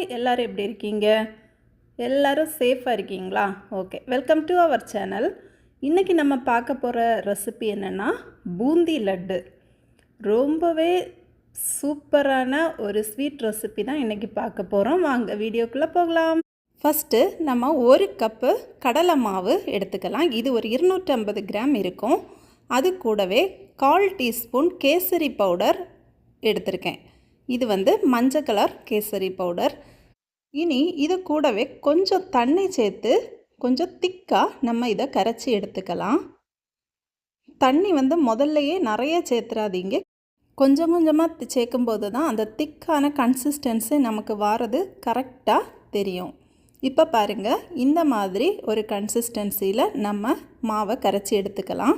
Hi எல்லோரும் எப்படி இருக்கீங்க? எல்லோரும் சேஃபாக இருக்கீங்களா? Okay welcome to our channel இன்றைக்கி நம்ம பார்க்க போகிற ரெசிபி என்னென்னா பூந்தி லட்டு. ரொம்பவே சூப்பரான ஒரு ஸ்வீட் ரெசிபி தான் இன்றைக்கி பார்க்க போகிறோம் வாங்க வீடியோக்குள்ளே போகலாம். ஃபஸ்ட்டு நம்ம ஒரு கப்பு கடலை மாவு எடுத்துக்கலாம். இது ஒரு இருநூற்றம்பது கிராம் இருக்கும். அது கூடவே கால் டீஸ்பூன் கேசரி பவுடர் எடுத்திருக்கேன். இது வந்து மஞ்சள் கலர் கேசரி பவுடர். இனி இது கூடவே கொஞ்சம் தண்ணி சேர்த்து கொஞ்சம் திக்காக நம்ம இதை கரைச்சி எடுத்துக்கலாம். தண்ணி வந்து முதல்லையே நிறைய சேர்த்துறாதீங்க. கொஞ்சம் கொஞ்சமாக சேர்க்கும்போது தான் அந்த திக்கான கன்சிஸ்டன்சி நமக்கு வாரது கரெக்டாக தெரியும். இப்போ பாருங்கள் இந்த மாதிரி ஒரு கன்சிஸ்டன்சியில் நம்ம மாவை கரைச்சி எடுத்துக்கலாம்.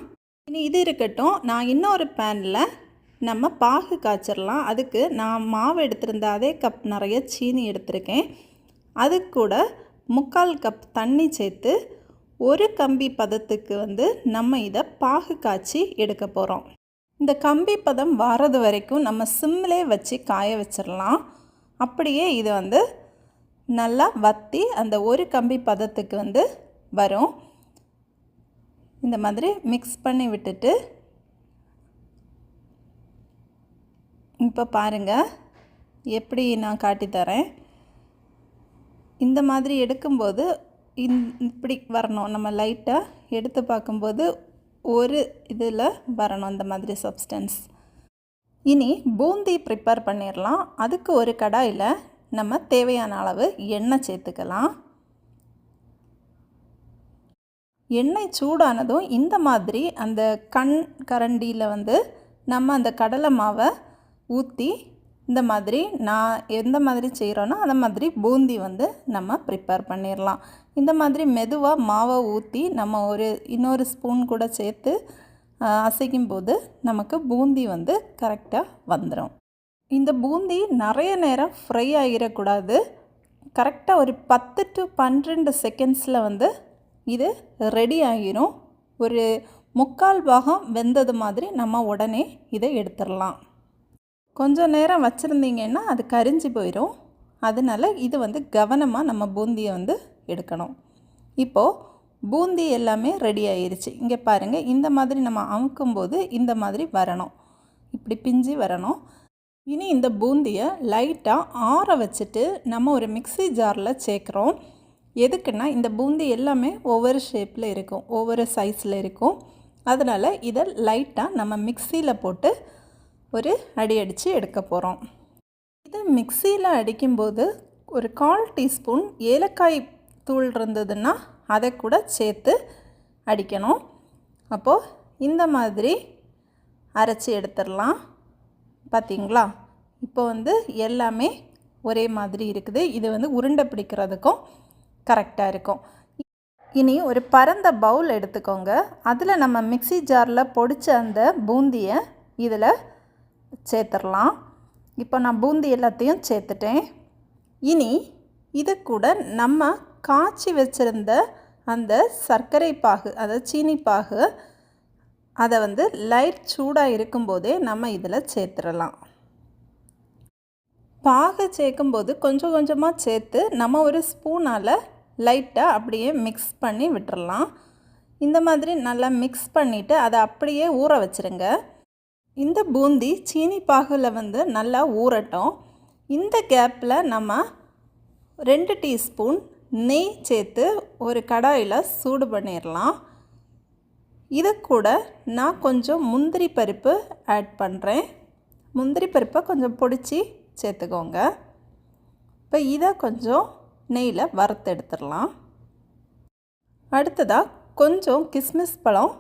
இனி இது இருக்கட்டும் நான் இன்னொரு பேனில் நம்ம பாகு காய்ச்சிடலாம் அதுக்கு நான் மாவு எடுத்திருந்த அதே கப் நிறைய சீனி எடுத்திருக்கேன். அது கூட முக்கால் கப் தண்ணி சேர்த்து ஒரு கம்பி பதத்துக்கு வந்து நம்ம இதை பாகு காய்ச்சி எடுக்க போகிறோம் இந்த கம்பி பதம் வரது வரைக்கும் நம்ம சிம்மிலே வச்சு காய வச்சிடலாம் அப்படியே இது வந்து நல்லா வத்தி அந்த ஒரு கம்பி பதத்துக்கு வந்து வரும். இந்த மாதிரி மிக்ஸ் பண்ணி விட்டுட்டு இப்போ பாருங்கள் எப்படி நான் காட்டித்தரேன் இந்த மாதிரி எடுக்கும்போது இந் இப்படி வரணும். நம்ம லைட்டாக எடுத்து பார்க்கும்போது ஒரு இதில் வரணும் இந்த மாதிரி சப்ஸ்டன்ஸ் இனி பூந்தி ப்ரிப்பேர் பண்ணிடலாம் அதுக்கு ஒரு கடாயில் நம்ம தேவையான அளவு எண்ணெய் சேர்த்துக்கலாம். எண்ணெய் சூடானதும் இந்த மாதிரி அந்த கண் கரண்டியில் வந்து நம்ம அந்த கடலை மாவை ஊற்றி இந்த மாதிரி நான் எந்த மாதிரி செய்கிறோன்னா அந்த மாதிரி பூந்தி வந்து நம்ம ப்ரிப்பேர் பண்ணிடலாம் இந்த மாதிரி மெதுவாக மாவை ஊற்றி நம்ம ஒரு இன்னொரு ஸ்பூன் கூட சேர்த்து அசைக்கும் போது நமக்கு பூந்தி வந்து கரெக்டாக வந்துடும் இந்த பூந்தி நிறைய நேரம் ஃப்ரை ஆகிடக்கூடாது கரெக்டாக ஒரு பத்து டு பன்னிரெண்டு செகண்ட்ஸில் வந்து இது ரெடி ஆகிரும். ஒரு முக்கால் பாகம் வெந்தது மாதிரி நம்ம உடனே இதை எடுத்துடலாம் கொஞ்சம் நேரம் வச்சுருந்தீங்கன்னா அது கரிஞ்சு போயிடும் அதனால் இது வந்து கவனமாக நம்ம பூந்தியை வந்து எடுக்கணும். இப்போது பூந்தி எல்லாமே ரெடி ஆயிடுச்சு இங்கே பாருங்கள் இந்த மாதிரி நம்ம அமுக்கும்போது இந்த மாதிரி வரணும். இப்படி பிஞ்சு வரணும். இனி இந்த பூந்தியை லைட்டாக ஆற வச்சுட்டு நம்ம ஒரு மிக்சி ஜாரில் சேர்க்குறோம். எதுக்குன்னா இந்த பூந்தி எல்லாமே ஒவ்வொரு ஷேப்பில் இருக்கும் ஒவ்வொரு சைஸில் இருக்கும். அதனால் இதை லைட்டாக நம்ம மிக்சியில் போட்டு ஒரு அடி அடித்து எடுக்க போகிறோம் இது மிக்சியில் அடிக்கும்போது ஒரு கால் டீஸ்பூன் ஏலக்காய் தூள் இருந்ததுன்னா அதை கூட சேர்த்து அடிக்கணும். அப்போது இந்த மாதிரி அரைச்சி எடுத்துடலாம். பார்த்திங்களா இப்போ வந்து எல்லாமே ஒரே மாதிரி இருக்குது. இது வந்து உருண்டை பிடிக்கிறதுக்கும் கரெக்டாக இருக்கும். இனி ஒரு பரந்த பவுல் எடுத்துக்கோங்க. அதில் நம்ம மிக்சி ஜாரில் பொடிச்ச அந்த பூந்தியை இதில் சேர்த்துடலாம். இப்போ நான் பூந்தி எல்லாத்தையும் சேர்த்துட்டேன். இனி இது கூட நம்ம காய்ச்சி வச்சுருந்த அந்த சர்க்கரை பாகு அதாவது சீனி பாகு அதை வந்து லைட் சூடாக இருக்கும்போதே நம்ம இதில் சேர்த்துடலாம். பாகு சேர்க்கும்போது கொஞ்சம் கொஞ்சமாக சேர்த்து நம்ம ஒரு ஸ்பூனால் லைட்டாக அப்படியே மிக்ஸ் பண்ணி விட்டுறலாம். இந்த மாதிரி நல்லா மிக்ஸ் பண்ணிவிட்டு அதை அப்படியே ஊற வச்சுருங்க. இந்த பூந்தி சீனி பாகில் வந்து நல்லா ஊறட்டும். இந்த கேப்பில் நம்ம ரெண்டு டீஸ்பூன் நெய் சேர்த்து ஒரு கடாயில் சூடு பண்ணிடலாம் இது கூட நான் கொஞ்சம் முந்திரி பருப்பு ஆட் பண்ணுறேன் முந்திரி பருப்பை கொஞ்சம் பிடிச்சி சேர்த்துக்கோங்க. இப்போ இதை கொஞ்சம் நெய்யில் வறுத்து எடுத்துடலாம் அடுத்ததாக கொஞ்சம் கிஸ்மிஸ் பழம்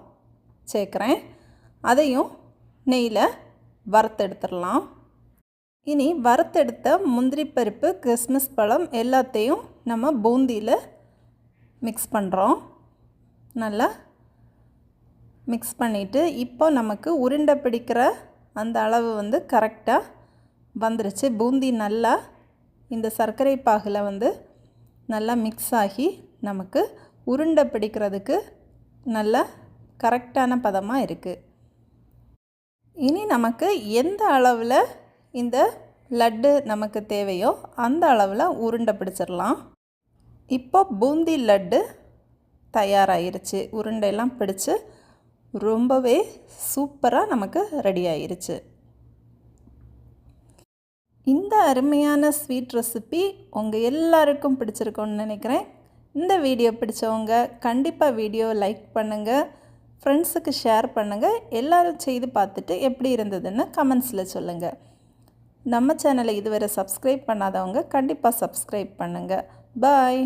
சேர்க்குறேன். அதையும் நெய்யில் வறுத்து எடுத்துடலாம் இனி வறுத்தெடுத்த முந்திரி பருப்பு கிறிஸ்மஸ் பழம் எல்லாத்தையும் நம்ம பூந்தியில் மிக்ஸ் பண்ணுறோம் நல்லா மிக்ஸ் பண்ணிவிட்டு இப்போ நமக்கு உருண்டை பிடிக்கிற அந்த அளவு வந்து கரெக்டாக வந்துருச்சு. பூந்தி நல்லா இந்த சர்க்கரை பாகில் வந்து நல்லா மிக்ஸ் ஆகி நமக்கு உருண்டை பிடிக்கிறதுக்கு நல்ல கரெக்டான பதமாக இருக்குது இனி நமக்கு எந்த அளவில் இந்த லட்டு நமக்கு தேவையோ அந்த அளவில் உருண்டை பிடிச்சிடலாம். இப்போ பூந்தி லட்டு தயாராகிருச்சு உருண்டையெல்லாம் பிடிச்சு ரொம்பவே சூப்பராக நமக்கு ரெடி ஆயிருச்சு. இந்த அருமையான ஸ்வீட் ரெசிபி உங்கள் எல்லாருக்கும் பிடிச்சிருக்கோன்னு நினைக்கிறேன். இந்த வீடியோ பிடிச்சவங்க கண்டிப்பாக வீடியோ லைக் பண்ணுங்கள் ஃப்ரெண்ட்ஸுக்கு ஷேர் பண்ணுங்கள் எல்லோரும் செய்து பார்த்துட்டு எப்படி இருந்ததுன்னு கமெண்ட்ஸில் சொல்லுங்கள் நம்ம சேனலை இதுவரை சப்ஸ்கிரைப் பண்ணாதவங்க கண்டிப்பாக சப்ஸ்கிரைப் பண்ணுங்கள் பாய்